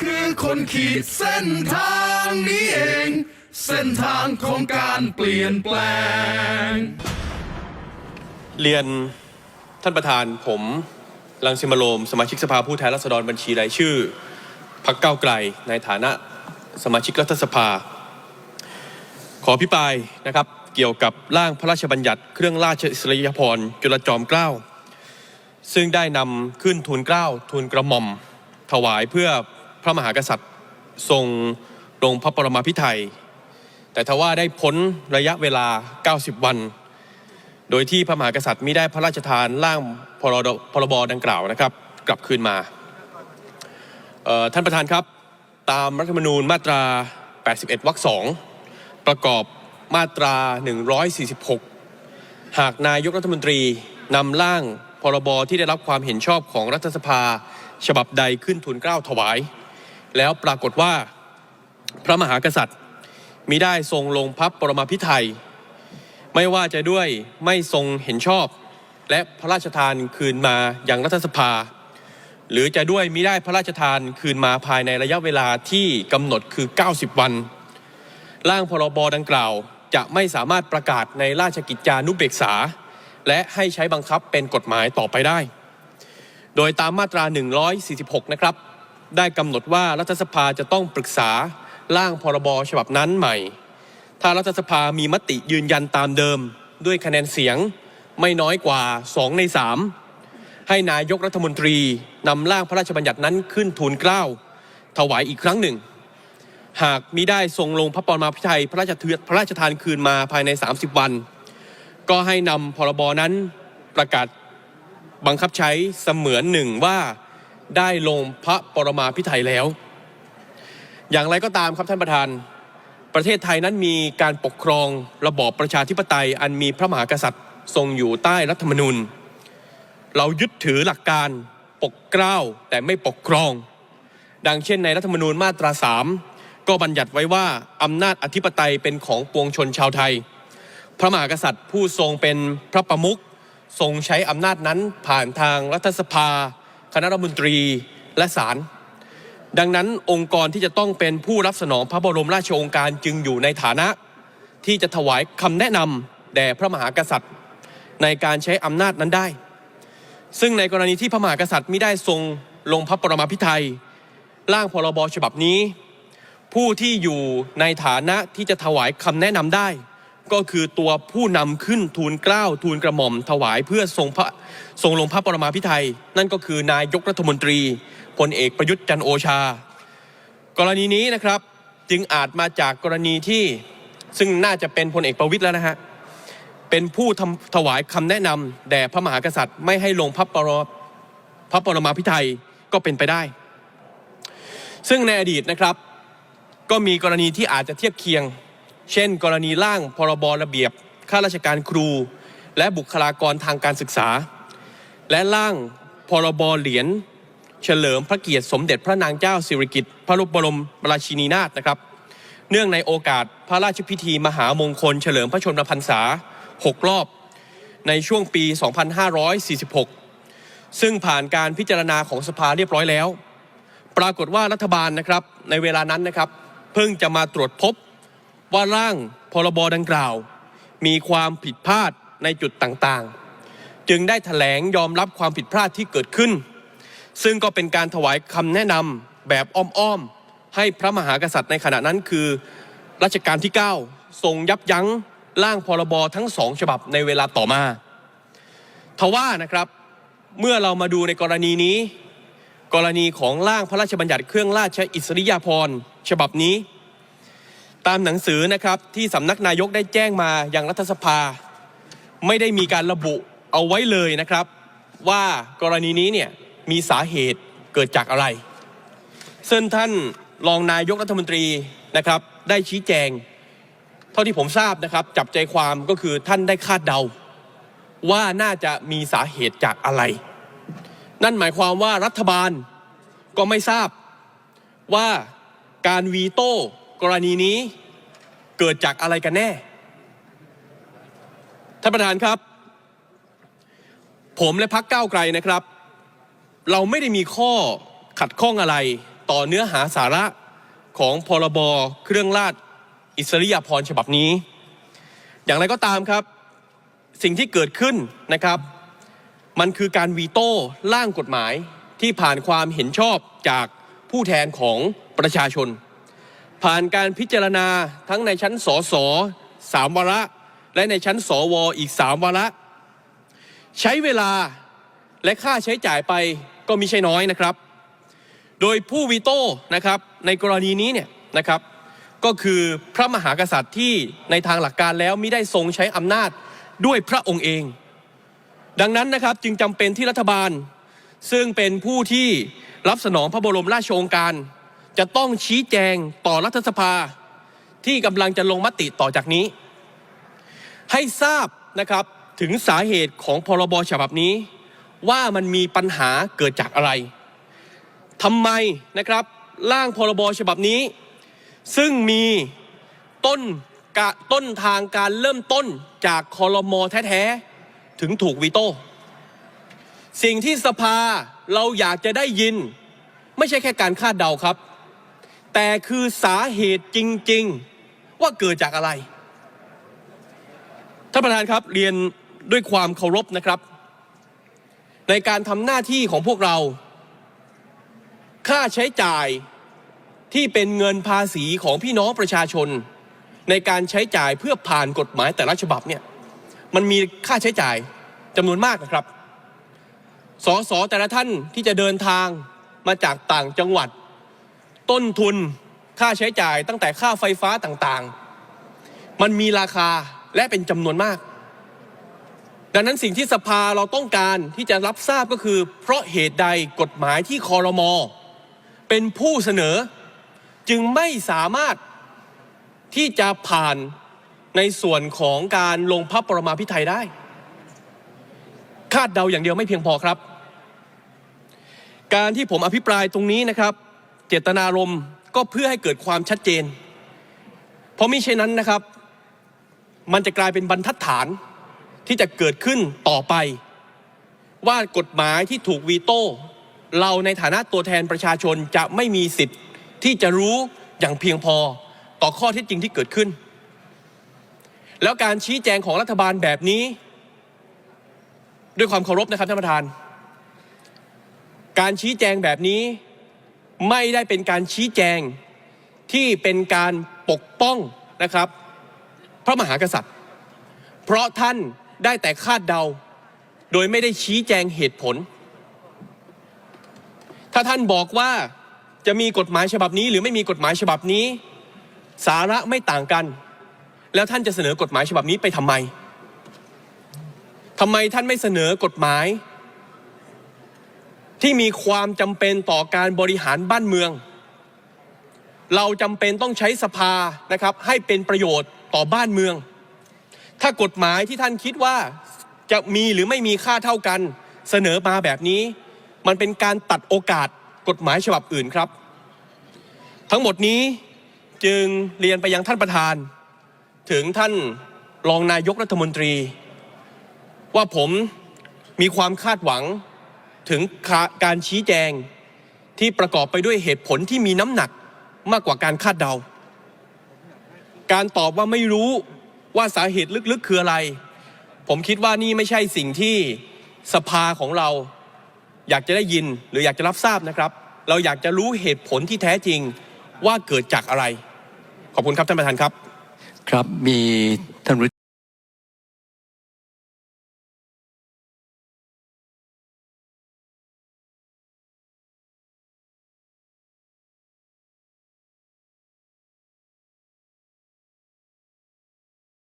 คือคนขีดเส้นทางนี้เอง เส้นทางของการเปลี่ยนแปลง เรียนท่านประธานผมรังสิมาโรม สมาชิกสภาผู้แทนราษฎรบัญชีรายชื่อพักเก้าไกลในฐานะสมาชิกรัฐสภา ขอพิปรายนะครับเกี่ยวกับร่างพระราชบัญญัติเครื่องราชอิสริยาภรณ์จุลจอมเกล้าซึ่งได้นำขึ้นทูลเกล้าทูลกระหม่อม ถวายเพื่อ ระมหากษัตริย์ทรงลงพระปรมาภิไธยแต่ทว่าได้พ้นระยะเวลา 90 วัน โดยที่พระมหากษัตริย์มิได้พระราชทานร่างพรพรบดังกล่าวนะครับ กลับคืนมาท่านประธานครับ ตามรัฐธรรมนูญมาตรา 81 วรรคสองประกอบมาตรา 146 หากนายกรัฐมนตรีนำร่างพรบที่ได้รับความเห็นชอบของรัฐสภา ฉบับใดขึ้นทูลเกล้าถวาย แล้วปรากฏว่าพระมหากษัตริย์มิได้ทรงลงพับปรมาภิไธยไม่ว่าจะด้วยไม่ทรงเห็นชอบ และพระราชทานคืนมาอย่างรัฐสภา หรือจะด้วยมิได้พระราชทานคืนมาภายในระยะเวลาที่กำหนดคือ 90 วัน ร่างพรบดังกล่าวจะไม่สามารถประกาศในราชกิจจานุเบกษา และให้ใช้บังคับเป็นกฎหมายต่อไปได้ โดยตามมาตรา 146 นะครับ ได้กำหนดว่ารัฐสภาจะต้องปรึกษาร่างพรบฉบับนั้นใหม่ ถ้ารัฐสภามีมติยืนยันตามเดิม ด้วยคะแนนเสียงไม่น้อยกว่า 2 ใน 3 ให้นายกรัฐมนตรีนำร่างพระราชบัญญัตินั้นขึ้นทูลเกล้า ถวายอีกครั้งหนึ่ง หากมิได้ทรงลงพระปรมาภิไธยพระราชเทือพระราชทานคืนมาภายใน 30 วัน ก็ให้นำพรบนั้นประกาศบังคับใช้เสมือนหนึ่งว่า ได้ลงพระปรมาภิไธยแล้ว อย่างไรก็ตามครับท่านประธาน ประเทศไทยนั้นมีการปกครองระบอบประชาธิปไตย อันมีพระมหากษัตริย์ทรงอยู่ใต้รัฐธรรมนูญ เรายึดถือหลักการปกเกล้าแต่ไม่ปกครอง ดังเช่นในรัฐธรรมนูญมาตราสามก็บัญญัติไว้ว่าอำนาจอธิปไตยเป็นของปวงชนชาวไทย พระมหากษัตริย์ผู้ทรงเป็นพระประมุขทรงใช้อำนาจนั้นผ่านทางรัฐสภา คณะรัฐมนตรีและศาลดังนั้นองค์กรที่จะต้องเป็นผู้รับสนองพระบรมราชโองการจึงอยู่ในฐานะ ที่จะถวายคำแนะนำแด่พระมหากษัตริย์ ในการใช้อำนาจนั้นได้ ซึ่งในกรณีที่พระมหากษัตริย์มิได้ทรงลงพระปรมาภิไธยร่างพรบฉบับนี้ ผู้ที่อยู่ในฐานะที่จะถวายคำแนะนำได้ ก็คือตัวผู้นำขึ้นทูลเกล้าทูลกระหม่อมถวายเพื่อทรงพระทรงลงพระปรมาภิไธยนั่นก็คือนายกรัฐมนตรีพลเอกประยุทธ์จันโอชา กรณีนี้นะครับจึงอาจมาจากกรณีที่ซึ่งน่าจะเป็นพลเอกประวิตยแล้วนะฮะเป็นผู้ทถวายคำแนะนำแด่พระมหากษัตริย์ ไม่ให้ลงพระปรพระปรมาภิไธยก็เป็นไปได้ ซึ่งในอดีตนะครับ ก็มีกรณีที่อาจจะเทียบเคียง เช่น กรณีร่างพรบระเบียบข้าราชการครู และบุคลากรทางการศึกษา และร่างพรบเหรียญเฉลิมพระเกียรติสมเด็จพระนางเจ้าสิริกิติ์พระบรมราชินีนาถนะครับ เนื่องในโอกาสพระราชพิธีมหามงคล เฉลิมพระชนมพรรษา 6 รอบ ในช่วงปี 2546 ซึ่งผ่านการพิจารณาของสภาเรียบร้อยแล้ว ปรากฏว่ารัฐบาลนะครับในเวลานั้นนะครับ เพิ่งจะมาตรวจพบ ว่าร่างพรบดังกล่าว มีความผิดพลาดในจุดต่างๆ จึงได้ถแถลงยอมรับความผิดพลาดที่เกิดขึ้น ซึ่งก็เป็นการถวายคำแนะนำแบบอ้อมๆ ให้พระมหากษัตริย์ในขณะนั้นคือรัชกาลที่ 9 ทรงยับยั้งร่างพรบทั้งสองฉบับในเวลาต่อมา ทว่านะครับเมื่อเรามาดูในกรณีนี้ กรณีของร่างพระราชบัญญัติเครื่องราชอิสริยาภรณ์ฉบับนี้ ตามหนังสือนะครับที่สำนักนายกได้แจ้งมายังรัฐสภา ไม่ได้มีการระบุเอาไว้เลยนะครับ ว่ากรณีนี้เนี่ยมีสาเหตุเกิดจากอะไร ซึ่งท่านรองนายกรัฐมนตรีนะครับ ได้ชี้แจง เท่าที่ผมทราบนะครับ จับใจความก็คือท่านได้คาดเดา ว่าน่าจะมีสาเหตุจากอะไร นั่นหมายความว่ารัฐบาลก็ไม่ทราบว่าการวีโต้ กรณีนี้เกิดจากอะไรกันแน่ ท่านประธานครับ ผมและพักก้าวไกลนะครับ เราไม่ได้มีข้อขัดข้องอะไรต่อเนื้อหาสาระของพรบเครื่องราชอิสริยาภรณ์ฉบับนี้ อย่างไรก็ตามครับ สิ่งที่เกิดขึ้นนะครับ มันคือการวีโต้ร่างกฎหมายที่ผ่านความเห็นชอบจากผู้แทนของประชาชน ผ่านการพิจารณาทั้งในชั้นสสสามวาระ และในชั้นสวอีกสามวาระ ใช้เวลาและค่าใช้จ่ายไปก็มิใช่น้อยนะครับ โดยผู้วีโต้นะครับในกรณีนี้เนี่ยนะครับ ก็คือพระมหากษัตริย์ที่ในทางหลักการแล้วมิได้ทรงใช้อำนาจด้วยพระองค์เอง ดังนั้นนะครับจึงจำเป็นที่รัฐบาล ซึ่งเป็นผู้ที่รับสนองพระบรมราชโองการ จะต้องชี้แจงต่อรัฐสภาที่กำลังจะลงมติต่อจากนี้ ให้ทราบนะครับถึงสาเหตุของพรบฉบับนี้ ว่ามันมีปัญหาเกิดจากอะไรทำไมนะครับร่างพรบฉบับนี้ ซึ่งมีต้นกะต้นทางการเริ่มต้นจากคอรมอแท้ๆ ถึงถูกวีโต้สิ่งที่สภาเราอยากจะได้ยิน ไม่ใช่แค่การคาดเดาครับ แต่คือสาเหตุจริง ๆ ว่าเกิดจากอะไร ท่านประธานครับเรียนด้วยความเคารพนะครับ ในการทำหน้าที่ของพวกเรา ค่าใช้จ่ายที่เป็นเงินภาษีของพี่น้องประชาชน ในการใช้จ่ายเพื่อผ่านกฎหมายแต่ละฉบับเนี่ยมันมีค่าใช้จ่ายจำนวนมากนะครับสสแต่ละท่านที่จะเดินทางมาจากต่างจังหวัด ต้นทุนค่าใช้จ่ายตั้งแต่ค่าไฟฟ้าต่างๆ มันมีราคาและเป็นจำนวนมาก ดังนั้นสิ่งที่สภาเราต้องการที่จะรับทราบก็คือ เพราะเหตุใดกฎหมายที่คอรมอเป็นผู้เสนอ จึงไม่สามารถที่จะผ่านในส่วนของการลงพระปรมาภิไธยได้ คาดเดาอย่างเดียวไม่เพียงพอครับ การที่ผมอภิปรายตรงนี้นะครับ เจตนารมณ์ก็เพื่อให้เกิดความชัดเจน เพราะมิเช่นนั้นนะครับ มันจะกลายเป็นบรรทัดฐานที่จะเกิดขึ้นต่อไป ว่ากฎหมายที่ถูกวีโต้ เราในฐานะตัวแทนประชาชนจะไม่มีสิทธิ์ที่จะรู้อย่างเพียงพอต่อข้อเท็จจริงที่เกิดขึ้น แล้วการชี้แจงของรัฐบาลแบบนี้ ด้วยความเคารพนะครับท่านประธาน การชี้แจงแบบนี้ ไม่ได้เป็นการชี้แจงที่เป็นการปกป้องนะครับ พระมหากษัตริย์ เพราะท่านได้แต่คาดเดา โดยไม่ได้ชี้แจงเหตุผล ถ้าท่านบอกว่าจะมีกฎหมายฉบับนี้ หรือไม่มีกฎหมายฉบับนี้ สาระไม่ต่างกัน แล้วท่านจะเสนอกฎหมายฉบับนี้ไปทำไมทำไมท่านไม่เสนอกฎหมาย ที่มีความจำเป็นต่อการบริหารบ้านเมือง เราจำเป็นต้องใช้สภานะครับให้เป็นประโยชน์ต่อบ้านเมือง ถ้ากฎหมายที่ท่านคิดว่าจะมีหรือไม่มีค่าเท่ากันเสนอมาแบบนี้ มันเป็นการตัดโอกาสกฎหมายฉบับอื่นครับ ทั้งหมดนี้จึงเรียนไปยังท่านประธาน ถึงท่านรองนายกรัฐมนตรี ว่าผมมีความคาดหวัง ถึงการชี้แจงที่ประกอบไปด้วยเหตุผลที่มีน้ำหนักมากกว่าการคาดเดา การตอบว่าไม่รู้ว่าสาเหตุลึกๆคืออะไร ผมคิดว่านี่ไม่ใช่สิ่งที่สภาของเราอยากจะได้ยินหรืออยากจะรับทราบนะครับ เราอยากจะรู้เหตุผลที่แท้จริงว่าเกิดจากอะไร ขอบคุณครับท่านประธานครับ ครับมีท่าน